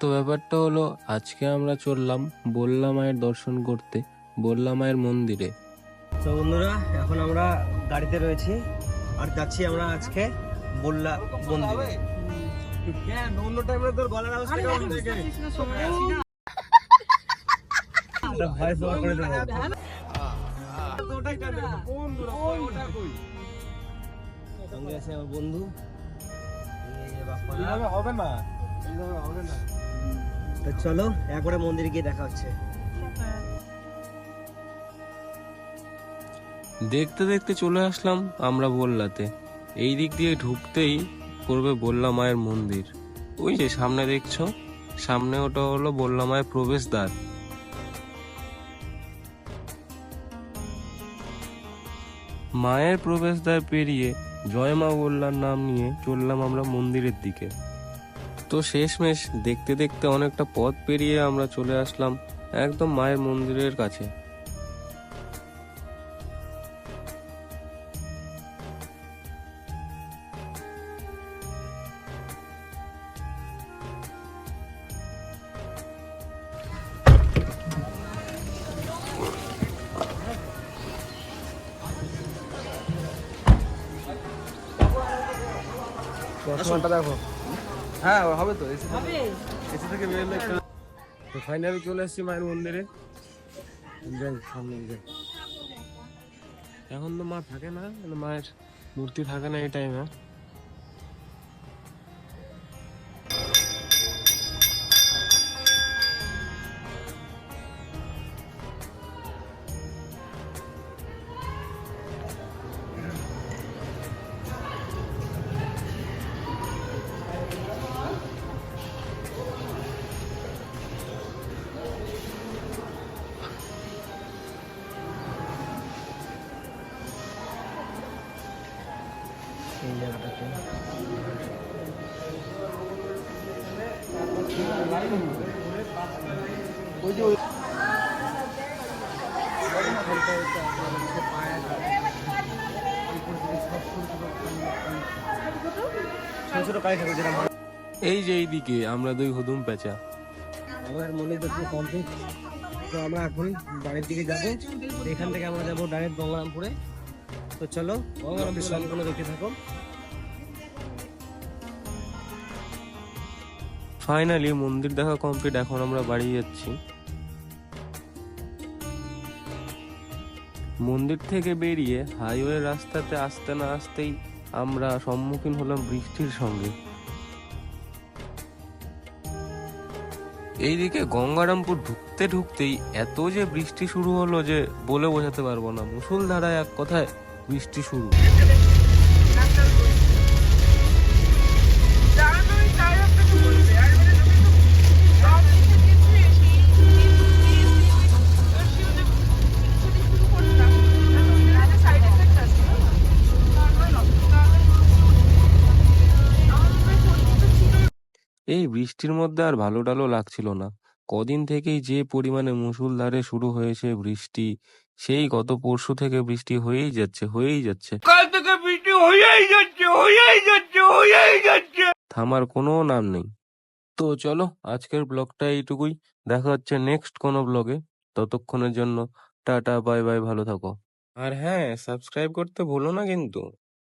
তো ব্যাপারটা হলো আজকে আমরা চললাম বললা মায়ের দর্শন করতে বললা মায়ের মন্দিরে। তো বন্ধুরা এখন আমরা গাড়িতে রয়েছি আর যাচ্ছি আমরা আজকে বললা মন্দিরে। অন্য টাইমে তোর গলার আওয়াজ ভয়েস ওভার করে দেবো। সঙ্গে আছে আমার বন্ধু। এই যে হবে না। তো চলো একবারে মন্দিরে গিয়ে দেখা হচ্ছে। দেখতে দেখতে চলে আসলাম আমরা বললাতে এই দিক দিয়ে ঢুকতেই পড়বে বললা মায়ের মন্দির। ওই যে সামনে দেখছ, সামনে ওটা হলো বললা মায়ের প্রবেশদ্বার। মায়ের প্রবেশদ্বার পেরিয়ে জয় মা বললার নাম নিয়ে চললাম আমরা মন্দিরের দিকে। তো শেষমেশ দেখতে দেখতে অনেকটা পথ পেরিয়ে আমরা চলে আসলাম একদম মায়ের মন্দিরের কাছে। দেখো। হ্যাঁ হবে তো এসি এসি থেকে বেরোলে তো ফাইনালি চলে এসেছি মায়ের মন্দিরে। সামনে যাই এখন তো মা থাকে না মানে মায়ের মূর্তি থাকে না এই টাইমে এই জায়গাটাতে। মা- এই যে এইদিকে আমরা দুই হুদুম পেঁচা। আমার মনে দর্শন কমপ্লিট তো আমরা এখন বাড়ির দিকে যাব। এখান থেকে আমরা যাব ডাইরেক্ট গঙ্গারামপুরে তো চলো গঙ্গারামপুর সম্পূর্ণ দেখতে থাকো। ফাইনালি মন্দির দেখা কমপ্লিট এখন আমরা বাড়ি যাচ্ছি। মন্দির থেকে বেরিয়ে হাইওয়ে রাস্তাতে আসতে না আসতেই আমরা সম্মুখীন হলাম বৃষ্টির সঙ্গে। এইদিকে গঙ্গারামপুর ঢুকতে ঢুকতেই এত যে বৃষ্টি শুরু হলো যে বলে বোঝাতে পারব না। মুসুলধারায় এক কথায় বৃষ্টি শুরু। এই বৃষ্টির মধ্যে আর ভালো টালো লাগছিল না। কদিন থেকেই যে পরিমাণে মুষলধারে শুরু হয়েছে বৃষ্টি সেই গত পরশু থেকে বৃষ্টি হয়েই যাচ্ছে হয়েই যাচ্ছে। কাল থেকে বৃষ্টি হয়েই যাচ্ছে হয়েই যাচ্ছে হয়েই যাচ্ছে। থামার কোনো নাম নেই। তো চলো আজকের ব্লগটা এইটুকুই। দেখা হচ্ছে নেক্সট কোনো ব্লগে। ততক্ষণের জন্য টাটা বাই বাই ভালো থাকো। আর হ্যাঁ সাবস্ক্রাইব করতে ভুলো না কিন্তু।